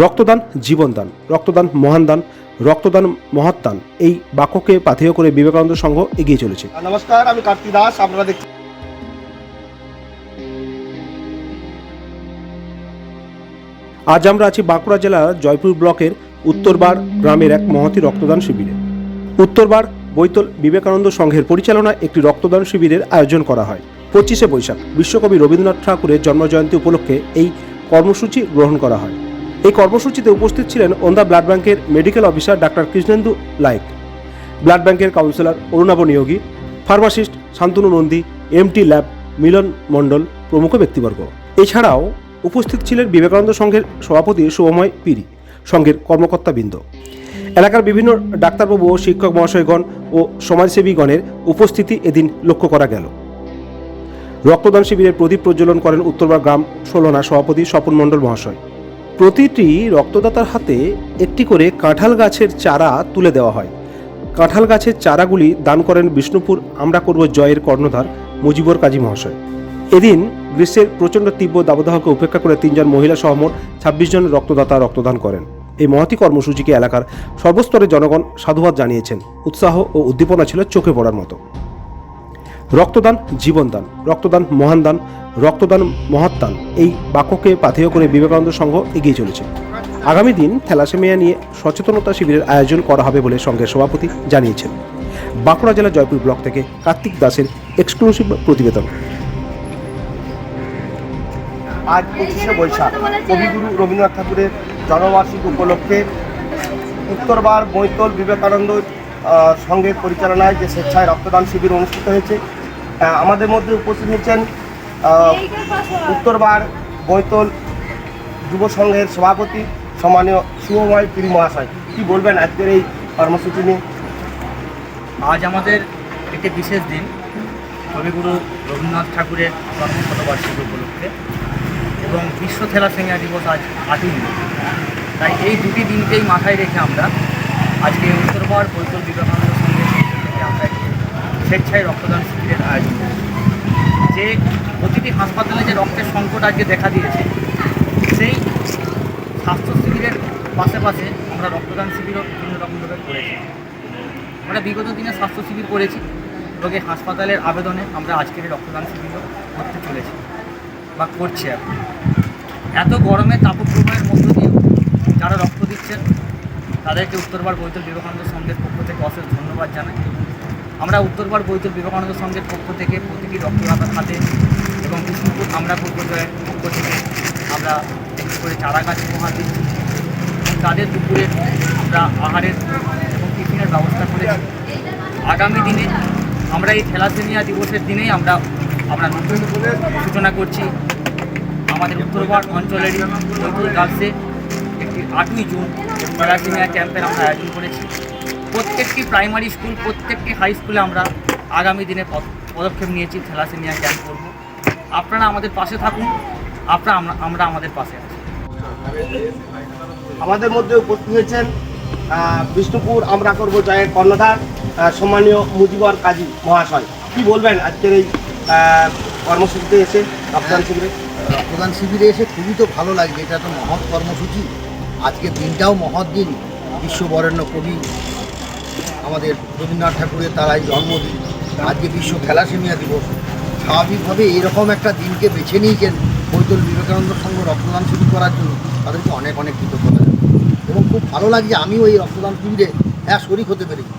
রক্তদান জীবনদান রক্তদান মহান দান রক্তদান মহাত্দান এই বাক্যকে পাথেয় করে বিবেকানন্দ সংঘ এগিয়ে চলেছে। নমস্কার আমি কার্তি দাস আপনারা দেখছেন আজ আমরা আছি বাঁকুড়া জেলার জয়পুর ব্লকের উত্তরবার গ্রামের এক মহতি রক্তদান শিবিরে। উত্তরবার বৈতল বিবেকানন্দ সংঘের পরিচালনায় একটি রক্তদান শিবিরের আয়োজন করা হয়। পঁচিশে বৈশাখ বিশ্বকবি রবীন্দ্রনাথ ঠাকুরের জন্মজয়ন্তী উপলক্ষে এই কর্মসূচি গ্রহণ করা হয়। এই কর্মসূচিতে উপস্থিত ছিলেন ওন্দা ব্লাড ব্যাংকের medical officer doctor Krishnendu Layek, blood ব্যাংকের councillor Arunabh Niyogi, pharmacist Shantanu Nandi, MT lab Milan Mondal প্রমুখ ব্যক্তিবর্গ। এছাড়াও উপস্থিত ছিলেন বিবেকানন্দ সংঘের সভাপতি শুভময় পিরি, সংঘের কর্মকর্তাবৃন্দ। এলাকার বিভিন্ন ডাক্তারবাবু ও শিক্ষক মহাশয়গণ ও সমাজসেবীগণের উপস্থিতি এদিন লক্ষ্য করা গেল। রক্তদান শিবিরের প্রদীপ প্রজ্বলন করেন উত্তরবার গ্রাম ষোলনা সভাপতি স্বপন মণ্ডল মহাশয়। প্রতিটি রক্তদাতার হাতে একটি করে কাঁঠাল গাছের চারা তুলে দেওয়া হয়। কাঁঠাল গাছের চারাগুলি দান করেন বিষ্ণুপুর আমরা করব জয়ের কর্ণধার মুজিবর কাজী মহাশয়। এদিন গ্রীষ্মের প্রচণ্ড তীব্র দাবদাহকে উপেক্ষা করে তিনজন মহিলা সহ মোট ছাব্বিশ জন রক্তদাতা রক্তদান করেন। এই মহতি কর্মসূচিকে এলাকার সর্বস্তরের জনগণ সাধুবাদ জানিয়েছেন। উৎসাহ ও উদ্দীপনা ছিল চোখে পড়ার মতো। রক্তদান জীবনদান, রক্তদান মহান দান রক্তদান মহাত্দান এই বাক্যকে পাথেয় করে বিবেকানন্দ সংঘ এগিয়ে চলেছে। আগামী দিন থ্যালাসেমিয়া নিয়ে সচেতনতা শিবিরের আয়োজন করা হবে বলে সংঘের সভাপতি জানিয়েছেন। বাঁকুড়া জেলার জয়পুর ব্লক থেকে কার্তিক দাসের এক্সক্লুসিভ প্রতিবেদন। আজ পঁচিশে বৈশাখ। কবিগুরু রবীন্দ্রনাথ ঠাকুরের জন্মবার্ষিকী উপলক্ষে উত্তরবার বৈতল বিবেকানন্দ সংঘের পরিচালনায় যে স্বেচ্ছায় রক্তদান শিবির অনুষ্ঠিত হয়েছে আমাদের মধ্যে উপস্থিত হয়েছেন উত্তরবার বৈতল যুব সংঘের সভাপতি সম্মানীয় শুভময় পিরি মহাশয়। কি বলবেন আজকের এই কর্মসূচি নিয়ে? আজ আমাদের একটি বিশেষ দিন। কবিগুরু রবীন্দ্রনাথ ঠাকুরের জন্মশতবার্ষিকী উপলক্ষে এবং বিশ্ব থ্যালাসেমিয়া দিবস আজ আটই তাই এই দুটি দিনকেই মাথায় রেখে আমরা আজকে উত্তরবার বৈতল বিবেকানন্দ সঙ্গে আমরা স্বেচ্ছায় রক্তদান শিবিরের আয়োজন করি যে প্রতিটি হাসপাতালে যে রক্তের সংকট আজকে দেখা দিয়েছে, সেই স্বাস্থ্য শিবিরের পাশে পাশে আমরা রক্তদান শিবিরও বিভিন্ন রকমভাবে করেছি। আমরা বিগত দিনে স্বাস্থ্য শিবির করেছি রোগে হাসপাতালের আবেদনে আমরা আজকের রক্তদান শিবিরও করতে চলেছি বা করছি এখন। এত গরমে তাপপ্রবাহের মধ্য দিয়ে যারা রক্ত দিচ্ছেন, তাদেরকে উত্তরবার বৈতল বিবেকানন্দ সংঘের পক্ষ থেকে অশেষ ধন্যবাদ জানাই। আমরা উত্তর উত্তরবার বৈতল বিবেকানন্দ সংঘের পক্ষ থেকে প্রতিটি রক্তদাতার হাতে এবং বিষ্ণুপুর আমরা পূর্বজয়ের পক্ষ থেকে আমরা একটি করে চারা গাছ উপহার দিচ্ছি। এবং তাদের দুপুরে আমরা আহারের এবং টিফিনের ব্যবস্থা করেছি। আগামী দিনে আমরা এই থ্যালাসেমিয়া দিবসের দিনেই আমরা আমরা নতুন সূচনা করছি। আমাদের উত্তর উত্তরবার অঞ্চলেরই বৈকুল গার্লসে একটি আটই জুন থ্যালাসেমিয়া ক্যাম্পের আমরা আয়োজন করেছি। প্রত্যেকটি প্রাইমারি স্কুল প্রত্যেকটি হাই স্কুলে আমরা আগামী দিনে পদ- পদক্ষেপ নিয়েছি থ্যালাসেমিয়া ক্যাম্প করব। আপনারা আমাদের পাশে থাকুন আপনারা আমরা আমরা আমাদের পাশে আছি। আমাদের মধ্যে উপস্থিত হয়েছেন বিষ্ণুপুর আমরা করব জয়ের কর্ণধার সম্মানীয় মুজিবর কাজী মহাশয়। কি বলবেন আজকের এই কর্মসূচিতে এসে রক্তদান শিবিরে? রক্তদান শিবিরে এসে খুবই তো ভালো লাগছে এটা তো মহৎ কর্মসূচি। আজকের দিনটাও মহৎ দিন বিশ্ববরেণ্য কবি আমাদের রবীন্দ্রনাথ ঠাকুরের তারাই জন্মদিন। আজকে বিশ্ব থ্যালাসেমিয়া দিবস। স্বাভাবিকভাবে এরকম একটা দিনকে বেছে নিয়েছেন বৈতল বিবেকানন্দ সংঘ রক্তদান শুরু করার জন্য। তাদেরকে অনেক অনেক কৃতজ্ঞতা। এবং খুব ভালো লাগছে আমিও এই রক্তদান শিবিরে হ্যাঁ শরিক হতে পেরেছি।